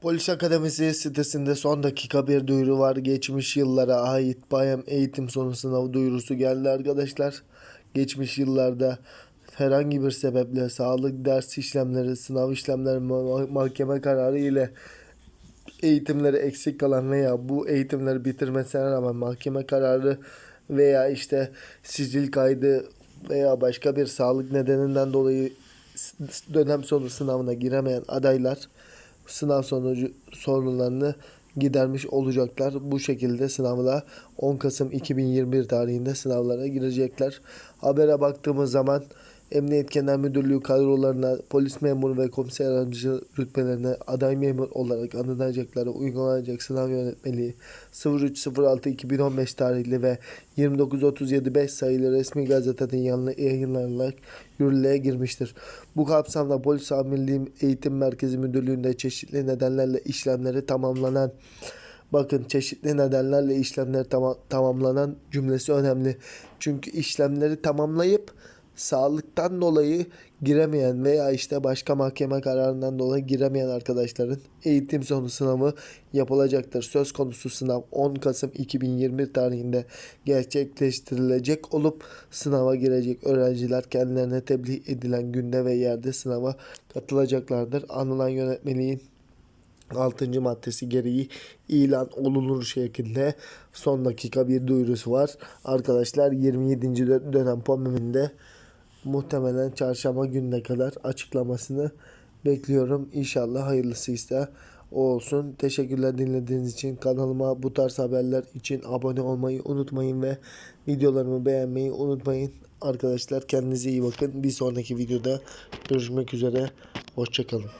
Polis Akademisi sitesinde son dakika bir duyuru var. Geçmiş yıllara ait bayam eğitim sonu sınav duyurusu geldi arkadaşlar. Geçmiş yıllarda herhangi bir sebeple sağlık ders işlemleri, sınav işlemleri, ma- mahkeme kararı ile eğitimleri eksik kalan veya bu eğitimleri bitirmesine rağmen mahkeme kararı veya işte sicil kaydı veya başka bir sağlık nedeninden dolayı dönem sonu sınavına giremeyen adaylar sınav sonucu sorunlarını gidermiş olacaklar. Bu şekilde sınavla 10 Kasım 2021 tarihinde sınavlara girecekler. Habere baktığımız zaman Emniyet Genel Müdürlüğü kadrolarına polis memuru ve komiser yardımcı rütbelerine aday memur olarak anılacakları uygulanacak sınav yönetmeliği 03.06.2015 tarihli ve 29.37.5 sayılı resmi gazetede yayınlanarak yürürlüğe girmiştir. Bu kapsamda Polis Amirliği Eğitim Merkezi Müdürlüğü'nde çeşitli nedenlerle işlemleri tamamlanan Bakın çeşitli nedenlerle işlemler tamam, tamamlanan cümlesi önemli. Çünkü işlemleri tamamlayıp sağlıktan dolayı giremeyen veya işte başka mahkeme kararından dolayı giremeyen arkadaşların eğitim sonu sınavı yapılacaktır. Söz konusu sınav 10 Kasım 2021 tarihinde gerçekleştirilecek olup sınava girecek öğrenciler kendilerine tebliğ edilen günde ve yerde sınava katılacaklardır. Anılan yönetmeliğin 6. maddesi gereği ilan olunur şeklinde son dakika bir duyurusu var. Arkadaşlar 27. dö- dönem POMİM'inde muhtemelen çarşamba gününe kadar açıklamasını bekliyorum. İnşallah hayırlısıysa o olsun. Teşekkürler dinlediğiniz için. Kanalıma bu tarz haberler için abone olmayı unutmayın ve videolarımı beğenmeyi unutmayın. Arkadaşlar kendinize iyi bakın. Bir sonraki videoda görüşmek üzere. Hoşçakalın.